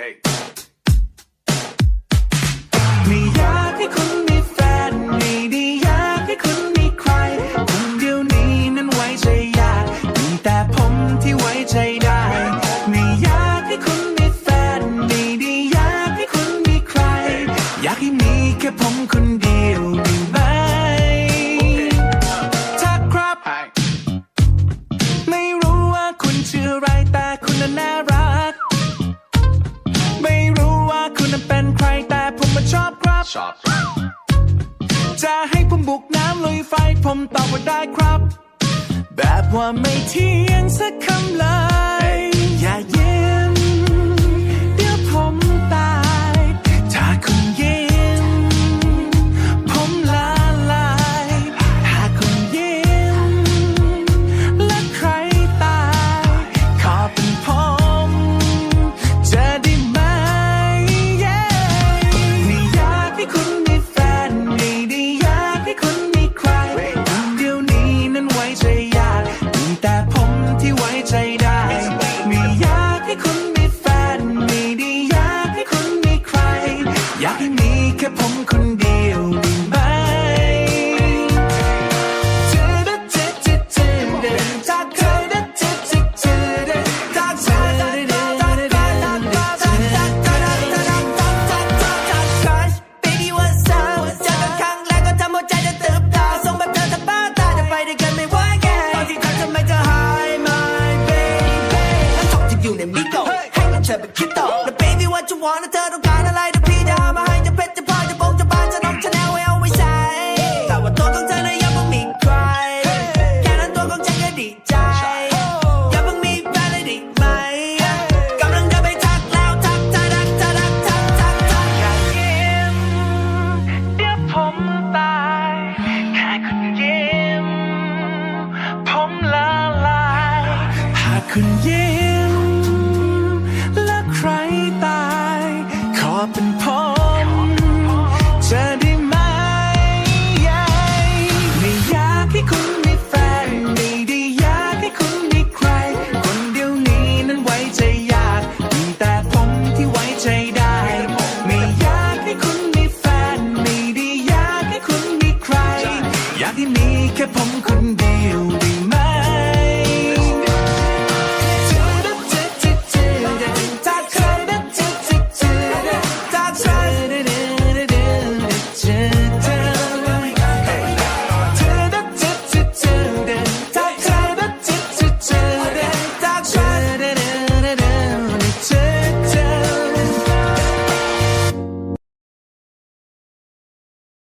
Hey. ไม่อยากให้คุณมีแฟนไม่ได้อยากให้คุณมีใคร คนเดียวนี้นั้นไว้ใจยากมีแต่ผมที่ไว้ใจได้ ไม่อยากให้คุณมีแฟนไม่ได้อยากให้คุณมีใคร อยากให้มีแค่ผมคนเดียวได้ไหมถ้าครับ Hi. ไม่รู้ว่าคุณชื่ออะไรแต่คุณน่ะน่ารัก นั้นเป็นใครแต่ผมมาชอบครับ Shop. จะให้ผมบุกน้ำลุยไฟผมตอบว่าได้ครับ แบบว่าไม่เที่ยงสักคำเลย ในมิโกให้เงินเธอไปคิดต่อ แล้ baby what you want เธอต้องการอะไรเดี๋ยวพี่จะมาให้จะเพชรจะพลอยจะบงจะบานจะน้องจะแนวไว้เอาไว้ใช้แต่ว่าตัวของเธอนะยังไม่มีใคร แค่นั้นตัวของฉันก็ดีใจ อย่าเพิ่งมีแฟนเลยได้ไหมกำลังจะไปทักแล้วทักทักทักทักทักทักทักอยากยิ้มเดี๋ยวผมตายแค่คุณยิ้มผมละลายหากคุณยิ้ม ที่มีแค่ผมคนเดียวดี